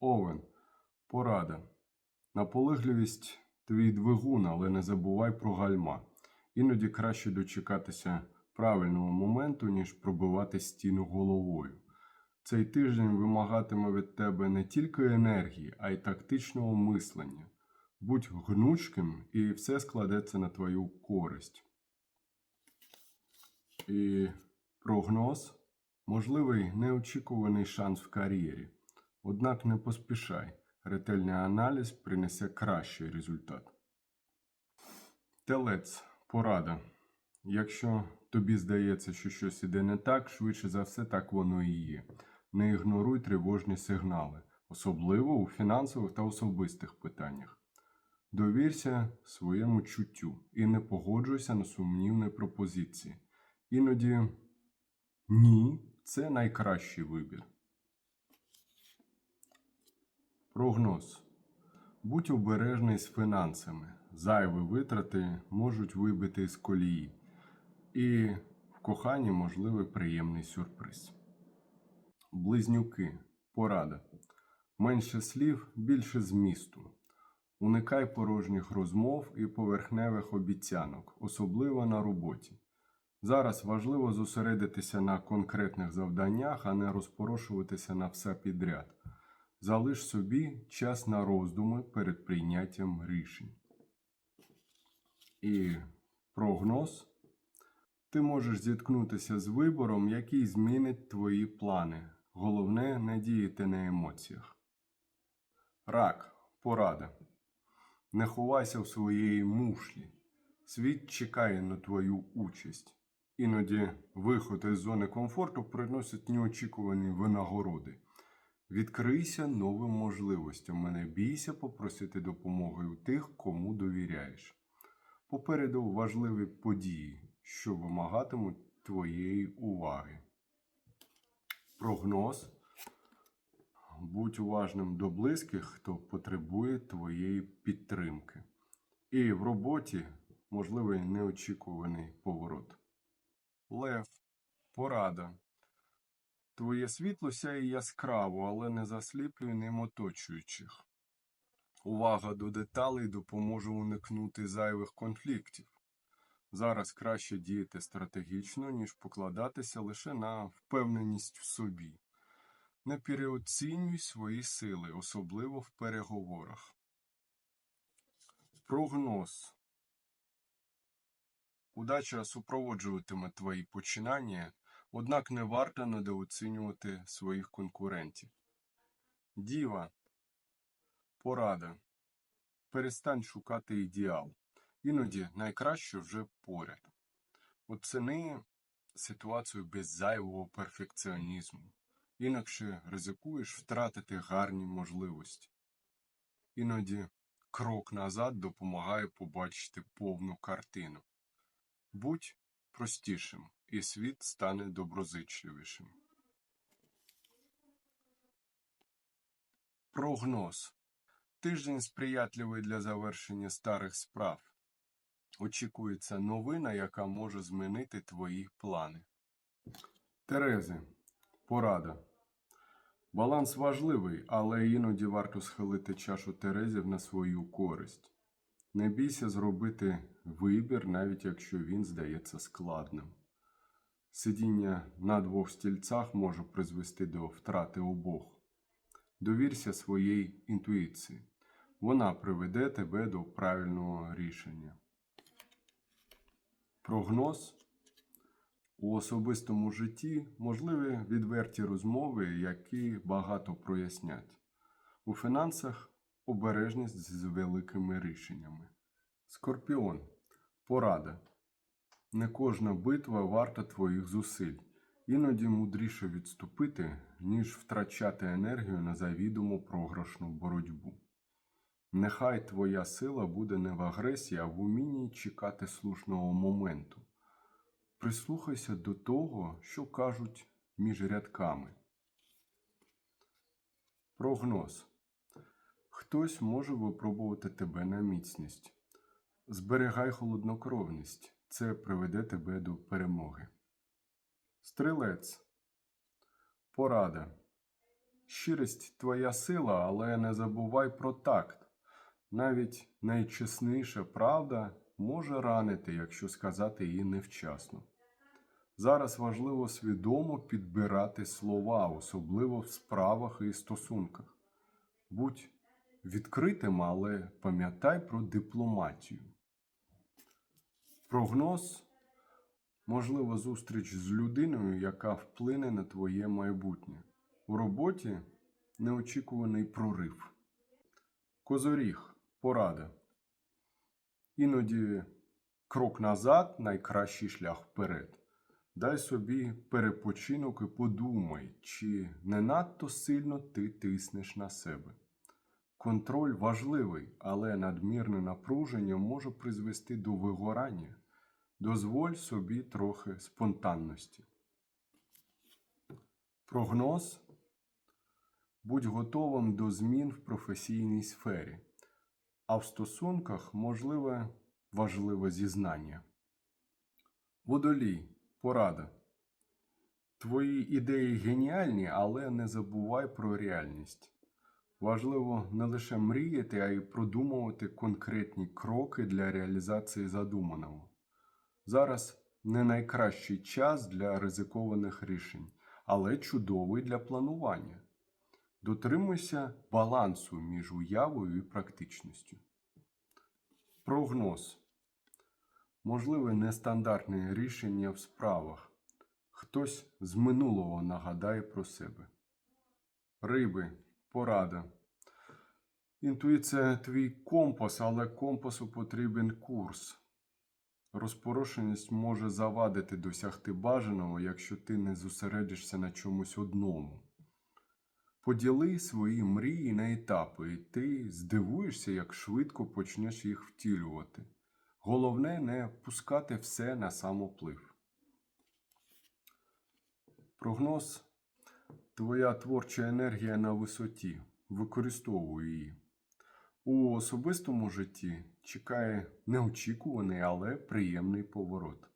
Овен. Порада. Наполегливість твій двигун, але не забувай про гальма. Іноді краще дочекатися правильного моменту, ніж пробивати стіну головою. Цей тиждень вимагатиме від тебе не тільки енергії, а й тактичного мислення. Будь гнучким, і все складеться на твою користь. І прогноз можливий неочікуваний шанс в кар'єрі. Однак не поспішай, ретельний аналіз принесе кращий результат. Телець порада. Якщо тобі здається, що щось іде не так, швидше за все так воно і є. Не ігноруй тривожні сигнали, особливо у фінансових та особистих питаннях. Довірся своєму чуттю і не погоджуйся на сумнівні пропозиції. Іноді ні, це найкращий вибір. Прогноз. Будь обережний з фінансами. Зайві витрати можуть вибити з колії. І в коханні можливий приємний сюрприз. Близнюки. Порада. Менше слів, більше змісту. Уникай порожніх розмов і поверхневих обіцянок, особливо на роботі. Зараз важливо зосередитися на конкретних завданнях, а не розпорошуватися на все підряд. Залиш собі час на роздуми перед прийняттям рішень. І прогноз. Ти можеш зіткнутися з вибором, який змінить твої плани. Головне не діяти на емоціях. Рак. Порада. Не ховайся в своєї мушлі. Світ чекає на твою участь. Іноді виход із зони комфорту приносить неочікувані винагороди. Відкрийся новим можливостям. Не бійся попросити допомоги у тих, кому довіряєш. Попереду важливі події, що вимагатимуть твоєї уваги. Прогноз. Будь уважним до близьких, хто потребує твоєї підтримки. І в роботі можливий неочікуваний поворот. Лев. Порада. Твоє світло сяє яскраво, але не засліплюй ним оточуючих. Увага до деталей допоможе уникнути зайвих конфліктів. Зараз краще діяти стратегічно, ніж покладатися лише на впевненість в собі. Не переоцінюй свої сили, особливо в переговорах. Прогноз. Удача супроводжуватиме твої починання, однак не варто недооцінювати своїх конкурентів. Діва. Порада. Перестань шукати ідеал. Іноді найкраще вже поряд. Оціни ситуацію без зайвого перфекціонізму. Інакше ризикуєш втратити гарні можливості. Іноді крок назад допомагає побачити повну картину. Будь простішим, і світ стане доброзичливішим. Прогноз. Тиждень сприятливий для завершення старих справ. Очікується новина, яка може змінити твої плани. Терези. Порада. Баланс важливий, але іноді варто схилити чашу Терезів на свою користь. Не бійся зробити вибір, навіть якщо він здається складним. Сидіння на двох стільцях може призвести до втрати обох. Довірся своїй інтуїції. Вона приведе тебе до правильного рішення. Прогноз у особистому житті можливі відверті розмови, які багато прояснять. У фінансах обережність з великими рішеннями. Скорпіон. Порада. Не кожна битва варта твоїх зусиль. Іноді мудріше відступити, ніж втрачати енергію на завідомо програшну боротьбу. Нехай твоя сила буде не в агресії, а в умінні чекати слушного моменту. Прислухайся до того, що кажуть між рядками. Прогноз. Хтось може випробувати тебе на міцність. Зберігай холоднокровність. Це приведе тебе до перемоги. Стрілець. Порада. Щирість твоя сила, але не забувай про такт. Навіть найчесніша правда може ранити, якщо сказати її невчасно. Зараз важливо свідомо підбирати слова, особливо в справах і стосунках. Будь відкритим, але пам'ятай про дипломатію. Прогноз можливо зустріч з людиною, яка вплине на твоє майбутнє. У роботі неочікуваний прорив. Козоріг порада. Іноді крок назад найкращий шлях вперед. Дай собі перепочинок і подумай, чи не надто сильно ти тиснеш на себе. Контроль важливий, але надмірне напруження може призвести до вигорання. Дозволь собі трохи спонтанності. Прогноз. Будь готовим до змін в професійній сфері, а в стосунках можливе важливе зізнання. Водолій. Порада. Твої ідеї геніальні, але не забувай про реальність. Важливо не лише мріяти, а й продумувати конкретні кроки для реалізації задуманого. Зараз не найкращий час для ризикованих рішень, але чудовий для планування. Дотримуйся балансу між уявою і практичністю. Прогноз. Можливе нестандартне рішення в справах. Хтось з минулого нагадає про себе. Риби. Порада. Інтуїція твій компас, але компасу потрібен курс. Розпорошеність може завадити досягти бажаного, якщо ти не зосередишся на чомусь одному. Поділи свої мрії на етапи, і ти здивуєшся, як швидко почнеш їх втілювати. Головне не пускати все на самоплив. Прогноз Твоя творча енергія на висоті. Використовуй її. У особистому житті чекає неочікуваний, але приємний поворот.